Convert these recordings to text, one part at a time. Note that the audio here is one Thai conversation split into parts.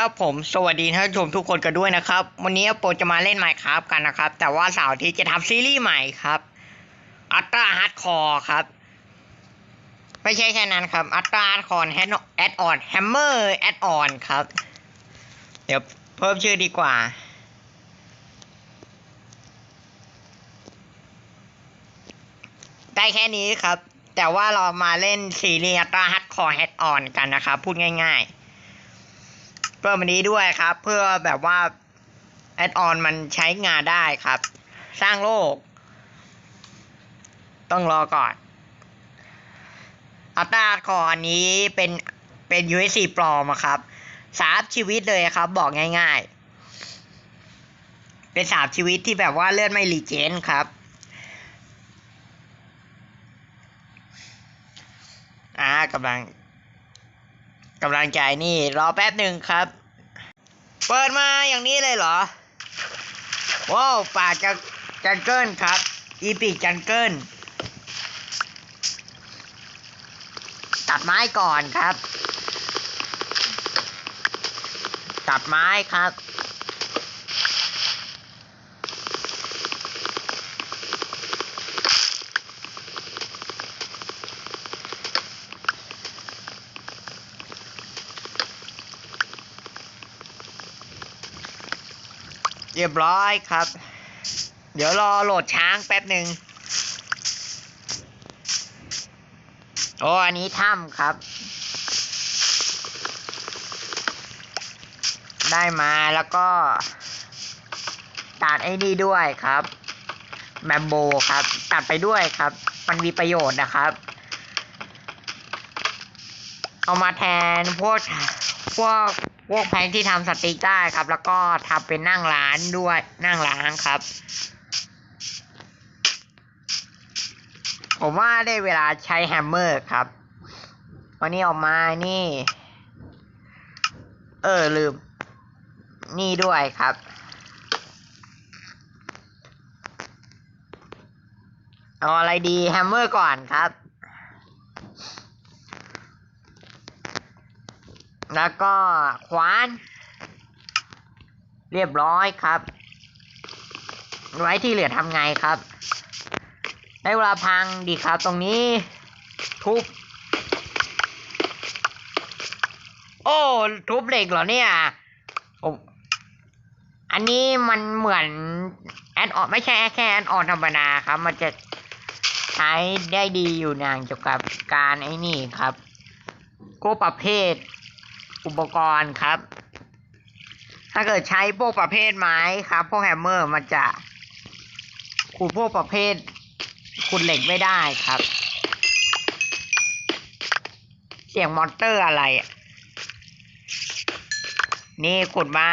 ครับผมสวัสดีท่านผู้ชมทุกคนกันด้วยนะครับ วันนี้โปรจะมาเล่น Minecraft กันนะครับ แต่ว่าเสาร์ที่จะทำซีรีส์ใหม่ครับอัตราฮาร์ดคอร์ครับ ไม่ใช่แค่นั้นครับอัตราฮาร์ดคอร์แอดออนแฮมเมอร์แอดออนครับ เดี๋ยวเพิ่มชื่อดีกว่า ได้แค่นี้ครับ แต่ว่าเรามาเล่นซีรีส์อัตราฮาร์ดคอร์แอดออนกันนะครับ พูดง่าย ๆ เพิ่มอันนี้ด้วยครับ เพื่อแบบว่าแอดออนมันใช้งานได้ครับ สร้างโลก ต้องรอก่อนอัตราคออันนี้เป็นเป็น USC ปลอมครับสามชีวิตเลยครับ บอกง่ายๆ เป็นสามชีวิตที่แบบว่าเลื่อนไม่รีเจนครับ อ่ากำลัง กำลังใจนี่รอแป๊บหนึ่งครับ เปิดมาอย่างนี้เลยเหรอว้าวป่าจังจังเกิลครับ อีพิกจังเกิลตัดไม้ก่อนครับ ตัดไม้ครับ เรียบร้อยครับ เดี๋ยวรอโหลดช้างแป๊บหนึ่งโอ้อันนี้ถ้ำครับ ได้มาแล้วก็ตัดไอ้นี่ด้วยครับแบมโบครับ ตัดไปด้วยครับ มันมีประโยชน์นะครับ เอามาแทนพวกพวก พวกแพงที่ทำสติ๊กได้ครับ แล้วก็ทำเป็นนั่งร้านด้วยนั่งร้านครับ ผมว่าได้เวลาใช้แฮมเมอร์ครับวันนี้ออกมานี่ เออลืม นี่ด้วยครับเอาอะไรดีแฮมเมอร์ก่อนครับ แล้วก็ขวาน เรียบร้อยครับ ไว้ที่เหลือทำไงครับ ได้เวลาพังดีครับตรงนี้ ทุบ โอ้ ทุบเหล็กเหรอเนี่ยผมอันนี้มันเหมือนแอดออนไม่ใช่แค่แอดออนธรรมดาครับ มันจะใช้ได้ดีอยู่นางเกี่ยวกับการไอ้นี่ครับก็ประเภท อุปกรณ์ครับ ถ้าเกิดใช้พวกประเภทไม้ครับ พวกแฮมเมอร์มันจะขุดพวกประเภทขุดเหล็กไม่ได้ครับ เสียงมอเตอร์อะไร นี่ขุดมา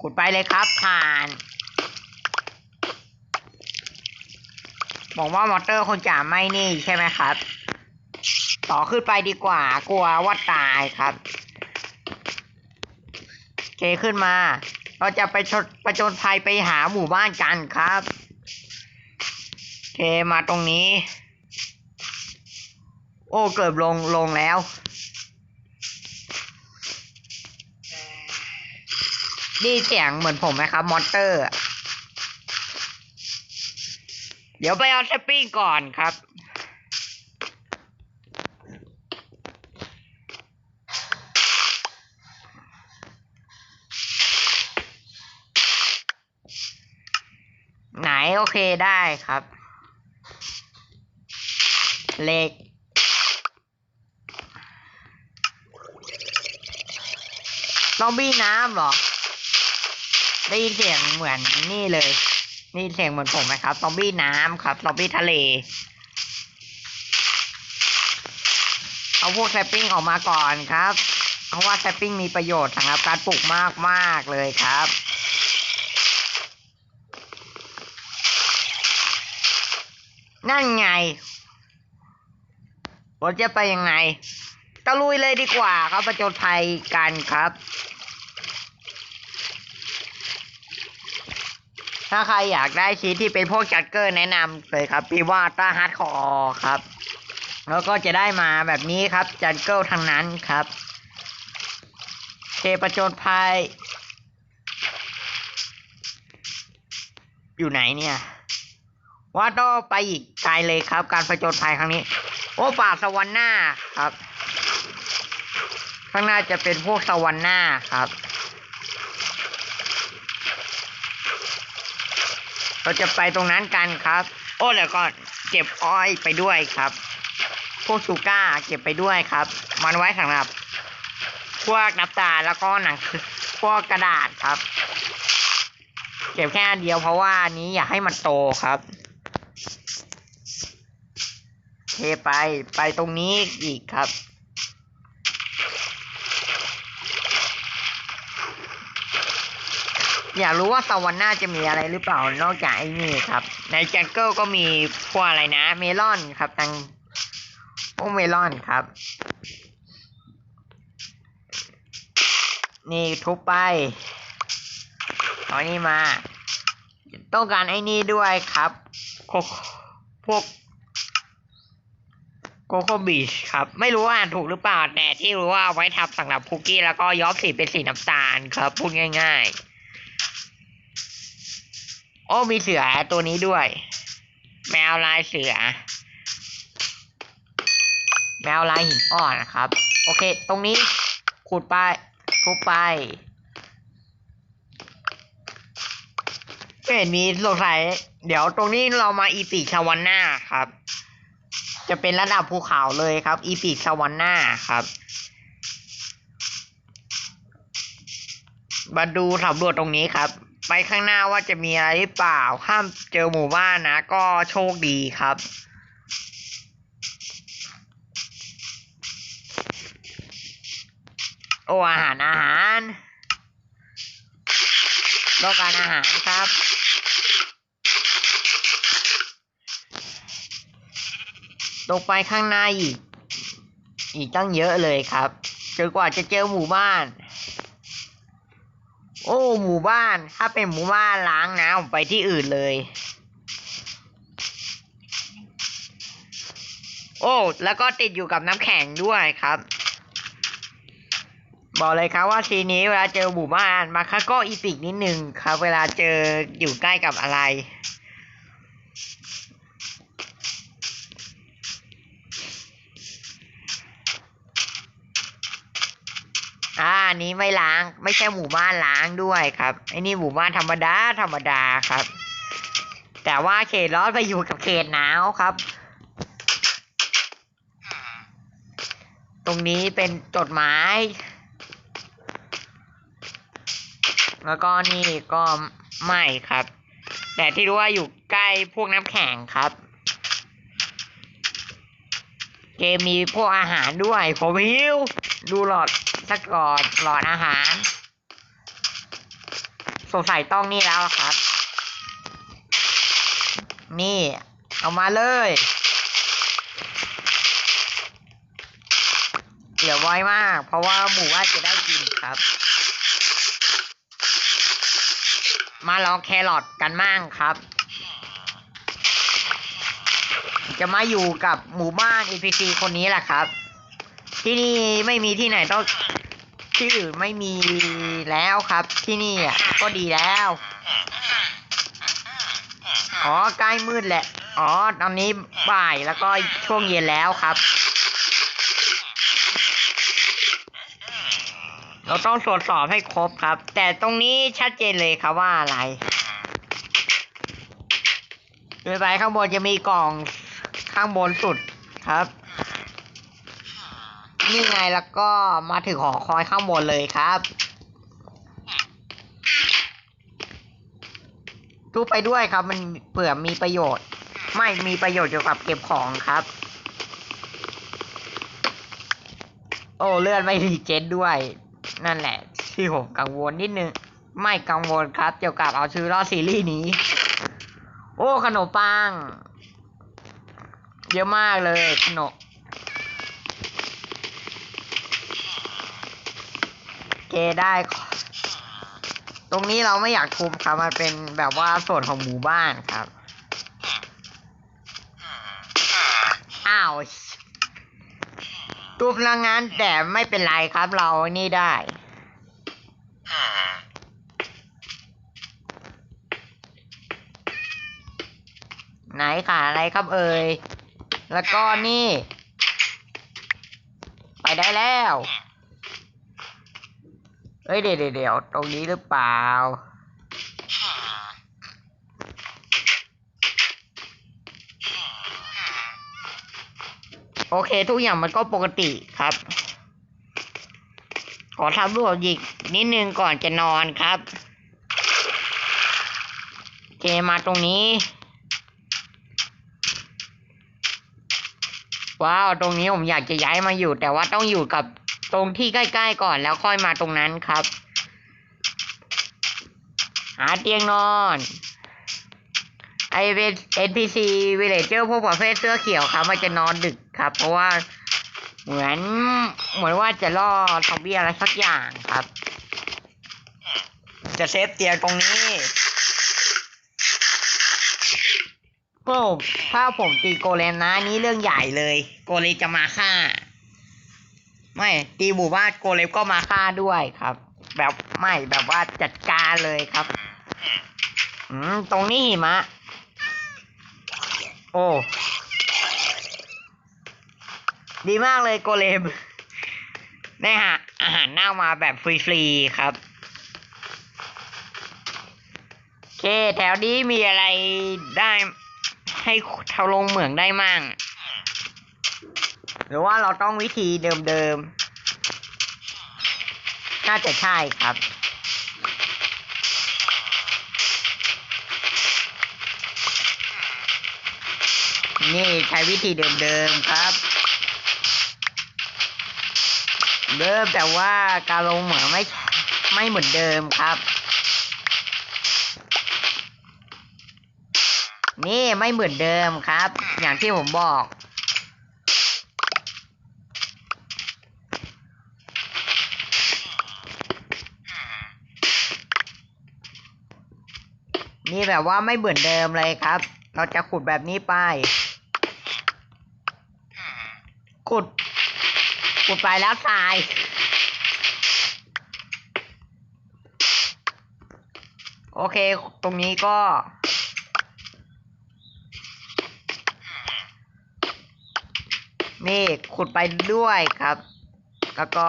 ขุดไปเลยครับผ่านบอกว่ามอเตอร์คงจะไม่นี่ใช่ไหมครับ ต่อขึ้นไปดีกว่า กลัวว่าตายครับเคขึ้นมา เราจะไปชดประจนภัยไปหาหมู่บ้านกันครับเคมาตรงนี้ โอ้เกือบลงลงแล้วนี่เสียงเหมือนผมไหมครับ มอนเตอร์ เดี๋ยวไปเอาสปริงก่อนครับ ไหนโอเคได้ครับเหล็กซอมบี้น้ำเหรอ ได้ยินเสียงเหมือนนี่เลย นี่เสียงเหมือนผมไหมครับซอมบี้น้ำครับซอมบี้ทะเล เอาพวกแซปปิ้งออกมาก่อนครับ เพราะว่าแซปปิ้งมีประโยชน์สำหรับการปลูกมากมากๆเลยครับ นั่นไงรถจะไปยังไงตะลุยเลยดีกว่าครับประจนภัยกันครับ ถ้าใครอยากได้ชีทที่เป็นพวกจัดเกอร์แนะนำเลยครับ พี่ว่าต้าฮาร์ดคอครับ แล้วก็จะได้มาแบบนี้ครับจัดเกิลทางนั้นครับประจนภัย อยู่ไหนเนี่ย ว่าต้องไปอีกไกลเลยครับ การประจนภัยครั้งนี้ โอ้ป่าสวรรค์หน้าครับ ข้างหน้าจะเป็นพวกสวรรค์หน้าครับ เราจะไปตรงนั้นกันครับ โอ้แล้วก็เก็บอ้อยไปด้วยครับ พวกชูก้าเก็บไปด้วยครับ มันไว้สำหรับพวกน้ำตาแล้วก็หนังพวกกระดาษครับ เก็บแค่เดียวเพราะว่านนี้อยากให้มันโตครับ เท ไป ไปตรงนี้อีกครับ อยากรู้ว่าสวรรค์หน้าจะมีอะไรหรือเปล่านอกจากไอ้นี่ครับ ในแจงเกิลก็มีพวกอะไรนะ เมลอนครับตังพวกเมลอนครับ นี่ทุบไปเอานี่มา ต้องการไอ้นี่ด้วยครับพวก โกโคบีชครับ ไม่รู้ว่าอ่านถูกหรือเปล่า แต่ที่รู้ว่าเอาไว้ทำสำหรับคุกกี้แล้วก็ย้อมสีเป็นสีน้ำตาลครับ พูดง่าย ๆ โอ้มีเสือตัวนี้ด้วย แมวลายเสือ แมวลายหินอ่อนนะครับ โอเค ตรงนี้ขุดไปทุบไปไม่เห็นมีสงสัย เดี๋ยวตรงนี้เรามาอีปีชาวันนาครับ จะเป็นระดับภูเขาเลยครับ อีปีกชาวันนาครับ มาดูสำรวจตรงนี้ครับ ไปข้างหน้าว่าจะมีอะไรหรือเปล่า ห้ามเจอหมู่บ้านนะ ก็โชคดีครับโอ้อาหารอาหารต้องการอาหารครับ ตรงไปข้างหน้าอีก อีกตั้งเยอะเลยครับจนกว่าจะเจอหมู่บ้าน โอ้ หมู่บ้าน ถ้าเป็นหมู่บ้านล้างนะผมไปที่อื่นเลย โอ้ แล้วก็ติดอยู่กับน้ำแข็งด้วยครับ บอกเลยครับว่าทีนี้เวลาเจอหมู่บ้านมาคัก็อีปิกนิดนึงครับ เวลาเจออยู่ใกล้กับอะไร อ่าอันนี้ไม่ล้าง ไม่ใช่หมู่บ้านล้างด้วยครับไอ้นี่หมู่บ้านธรรมดาธรรมดาครับ แต่ว่าเขตร้อนไปอยู่กับเขตหนาวครับ ตรงนี้เป็นจดหมาย แล้วก็นี่ก็ไม่ครับ แต่ที่รู้ว่าอยู่ใกล้พวกน้ำแข็งครับเกมมีพวกอาหารด้วยผมหิวดูหลอด สักหลอดหลอดอาหาร สงสัยต้องนี่แล้วครับ นี่ เอามาเลย เหลือไว้มาก เพราะว่าหมูว่าจะได้กินครับ มาลองแครอทกันมั่งครับจะมาอยู่กับหมู่บ้าน NPC คนนี้แหละครับ ที่นี่ไม่มีที่ไหนต้องที่อื่นไม่มีแล้วครับ ที่นี่อะก็ดีแล้ว อ๋อใกล้มืดแหละ อ๋อ ตอนนี้บ่ายแล้วก็ช่วงเย็นแล้วครับ เราต้องตรวจสอบให้ครบครับ แต่ตรงนี้ชัดเจนเลยครับว่าอะไรโดยไปข้างบนจะมีกล่องข้างบนสุดครับ นี่ไงแล้วก็มาถึงหอคอยข้างบนเลยครับทุบไปด้วยครับมันเผื่อมีประโยชน์ ไม่มีประโยชน์เกี่ยวกับเก็บของครับ โอ้เลื่อนไม่รีเจนด้วย นั่นแหละ ที่ผมกังวลนิดนึง ไม่กังวลครับ เกี่ยวกับเอาชื่อรอดซีรีส์นี้ โอ้ขนมปัง เยอะมากเลยขนม เคได้ ตรงนี้เราไม่อยากทุบครับ มันเป็นแบบว่าส่วนของหมู่บ้านครับ อ้าวทุบลังงานแต่ไม่เป็นไรครับ เรานี่ได้ไหนค่ะอะไรครับเอ่ย แล้วก็นี่ ไปได้แล้ว เฮ้ยเดี๋ยวเดี๋ยวเดตรงนี้หรือเปล่า โอเค ทุกอย่างมันก็ปกติครับ ขอทำรวจอีกนิดนึงก่อนจะนอนครับเคมาตรงนี้ ว้าว ตรงนี้ผมอยากจะย้ายมาอยู่ แต่ว่าต้องอยู่กับ ตรงที่ใกล้ๆก่อนแล้วค่อยมาตรงนั้นครับ หาเตียงนอนไอเป็น NPC Villager พวกประเภทเสื้อเขียวครับมันจะนอนดึกครับ เพราะว่าเหมือนเหมือนว่าจะล่อทอมบี้อะไรสักอย่างครับ จะเซฟเตียงตรงนี้ก็ถ้าผมตีโกเลมนะนี่เรื่องใหญ่เลย โกเลจะมาฆ่า ไม่ตีหมู่บ้านโกเลมก็มาฆ่าด้วยครับ แบบไม่แบบว่าจัดการเลยครับ อืมตรงนี้หิมะ โอ้ดีมากเลยโกเลมได้ฮะอาหารเน่ามาแบบฟรีๆครับโอเคแถวนี้มีอะไรได้ให้เทาลงเหมืองได้มั่ง หรือว่าเราต้องวิธีเดิมๆ น่าจะใช่ครับ นี่ใช้วิธีเดิมๆครับ เดิมแต่ว่าการลงเหมือไม่ไม่เหมือนเดิมครับนี่ไม่เหมือนเดิมครับ อย่างที่ผมบอก นี่แบบว่าไม่เหมือนเดิมเลยครับ เราจะขุดแบบนี้ไป ขุด ขุดไปแล้วทราย โอเค ตรงนี้ก็ นี่ ขุดไปด้วยครับ แล้วก็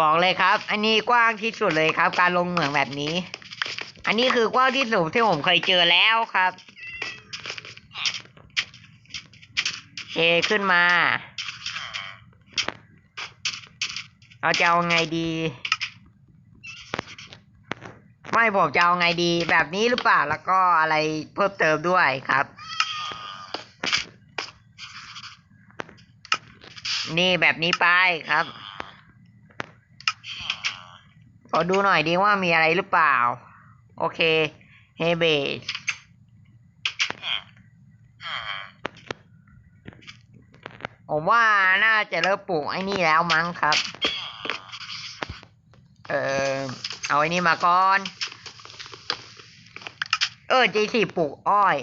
บอกเลยครับ อันนี้กว้างที่สุดเลยครับ การลงเหมืองแบบนี้ อันนี้คือกว้างที่สุดที่ผมเคยเจอแล้วครับเคขึ้นมา เราจะเอาไงดี ไม่ผมจะเอาไงดีแบบนี้หรือเปล่า แล้วก็อะไรเพิ่มเติมด้วยครับ นี่แบบนี้ไปครับ อดูหน่อยดีว่ามีอะไรหรือเปล่า โอเค เฮเบสผมว่าน่าจะเริ่มปลูกไอ้นี่แล้วมั้งครับ เออเอาไอ้นี่มาก่อน เออจีสี่ปลูกอ้อย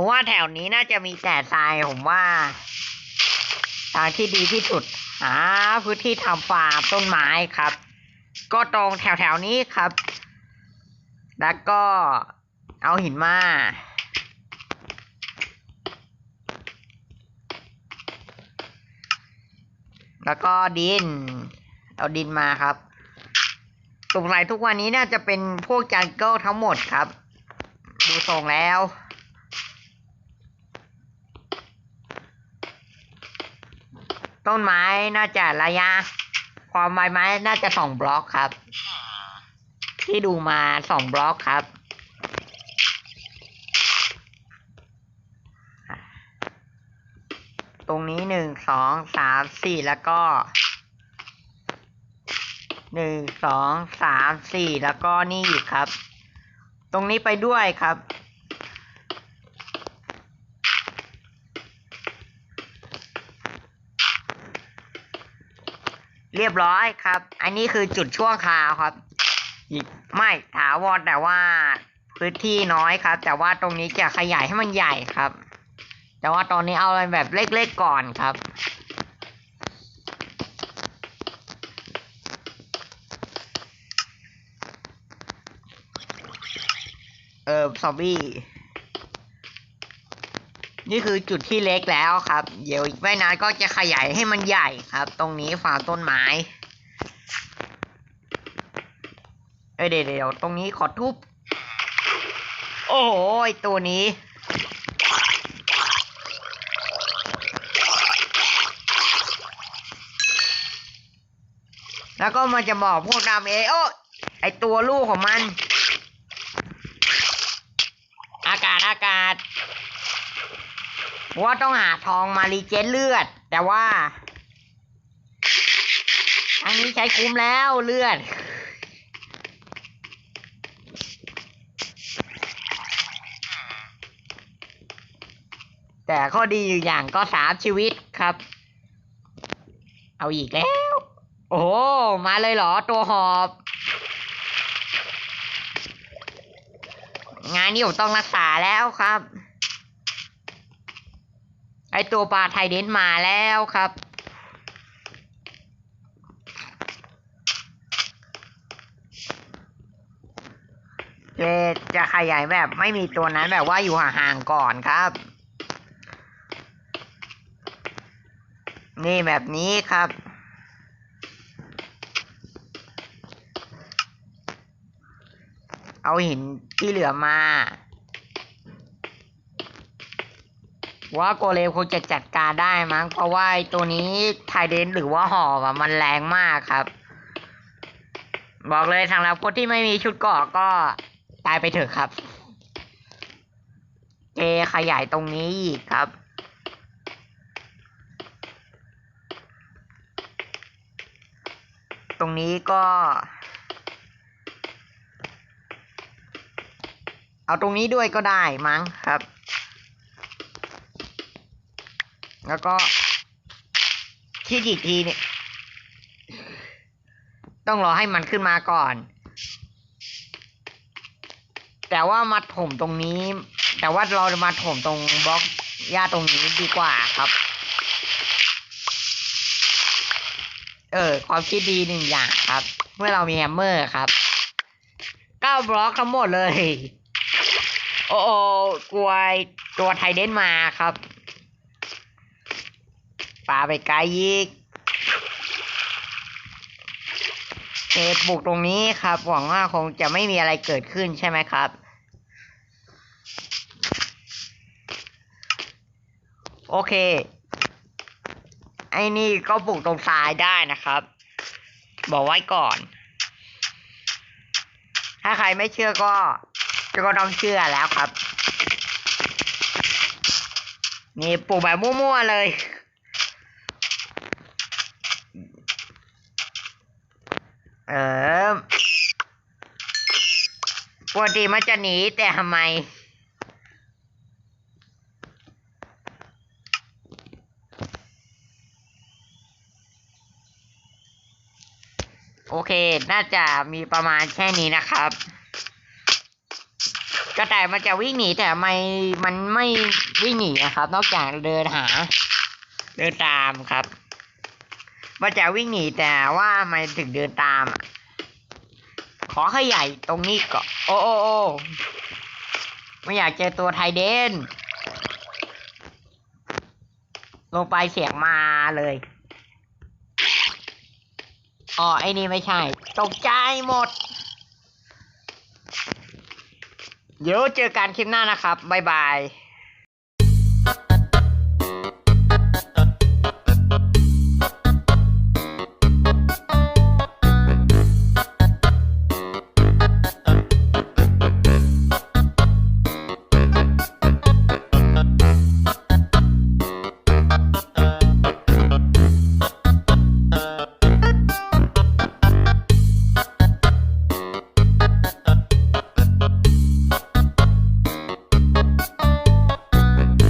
ผมว่าแถวนี้น่าจะมีแต่ทรายผมว่าทางที่ดีที่สุดหาพื้นที่ทำฟาร์มต้นไม้ครับ ก็ตรงแถวๆนี้ครับ แล้วก็เอาหินมาแล้วก็ดิน เอาดินมาครับสงสัยทุกวันนี้น่าจะเป็นพวกจังเกิลทั้งหมดครับ ดูทรงแล้ว ต้นไม้น่าจะระยะ ความใบไม้น่าจะสองบล็อกครับ ที่ดูมาสองบล็อกครับตรงนี้หนึ่งสองสามสี่แล้วก็หนึ่งสองสามสี่แล้วก็นี่อีกครับ ตรงนี้ไปด้วยครับ เรียบร้อยครับ อันนี้คือจุดชั่วคราวครับ ไม่ถาวรแต่ว่าพื้นที่น้อยครับ แต่ว่าตรงนี้จะขยายให้มันใหญ่ครับ แต่ว่าตอนนี้เอาเป็นแบบเล็กๆก่อนครับเออซอมบี้ นี่คือจุดที่เล็กแล้วครับ เดี๋ยวอีกไม่นานก็จะขยายให้มันใหญ่ครับ ตรงนี้ฝาต้นไม้เอ้ยเดี๋ยวเดี๋ยวตรงนี้ขอทุบ โอ้โหไอตัวนี้ แล้วก็มันจะบอกพวกดำเอโอไอตัวลูกของมัน อากาศอากาศ ว่าต้องหาทองมารีเจนเลือด แต่ว่าอันนี้ใช้คุ้มแล้วเลือด แต่ข้อดีอยู่อย่างก็สามชีวิตครับ เอาอีกแล้ว โอ้โห มาเลยเหรอตัวหอบ งานนี้ผมต้องรักษาแล้วครับ ไอตัวปลาไทเดนมาแล้วครับเจจะขยายแบบไม่มีตัวนั้นแบบว่าอยู่ห่างๆก่อนครับ นี่แบบนี้ครับเอาหินที่เหลือมา ว่าโกเลมคงจะจัดการได้มั้ง เพราะว่าตัวนี้ไทเดนหรือว่าหอบอะมันแรงมากครับ บอกเลยสำหรับคนที่ไม่มีชุดเกาะก็ตายไปเถอะครับเจขยายตรงนี้อีกครับ ตรงนี้ก็ เอาตรงนี้ด้วยก็ได้มั้งครับ แล้วก็คิดอีกทีเนี่ย ต้องรอให้มันขึ้นมาก่อน แต่ว่ามาถมตรงนี้ แต่ว่าเราจะมาถมตรงบล็อกหญ้าตรงนี้ดีกว่าครับ เออ ความคิดดีหนึ่งอย่างครับ เมื่อเรามีแฮมเมอร์ครับเก้าบล็อกทั้งหมดเลย โอ้โอกลัวตัวไทเดนมาครับ ปลาไปไกลยิกเศษบุกตรงนี้ครับ หวังว่าคงจะไม่มีอะไรเกิดขึ้นใช่ไหมครับ โอเค ไอ้นี่ก็ปลูกตรงซ้ายได้นะครับ บอกไว้ก่อน ถ้าใครไม่เชื่อก็จะก็ต้องเชื่อแล้วครับ นี่ปลูกแบบมั่วๆเลย เออปกติมันจะหนีแต่ทำไม โอเค น่าจะมีประมาณแค่นี้นะครับ กระต่ายมันจะวิ่งหนีแต่ไม่มันไม่วิ่งหนีนะครับ นอกจากเดินหา เดินตามครับ มันจะวิ่งหนีแต่ว่ามันถึงเดินตามอะขอขยายตรงนี้ก่อนโอ้โอ้โอ้ไม่อยากเจอตัวไทเดน ลงไปเสียงมาเลยอ๋อไอ้นี่ไม่ใช่ ตกใจหมด เดี๋ยวเจอกันคลิปหน้านะครับ บ๊ายบาย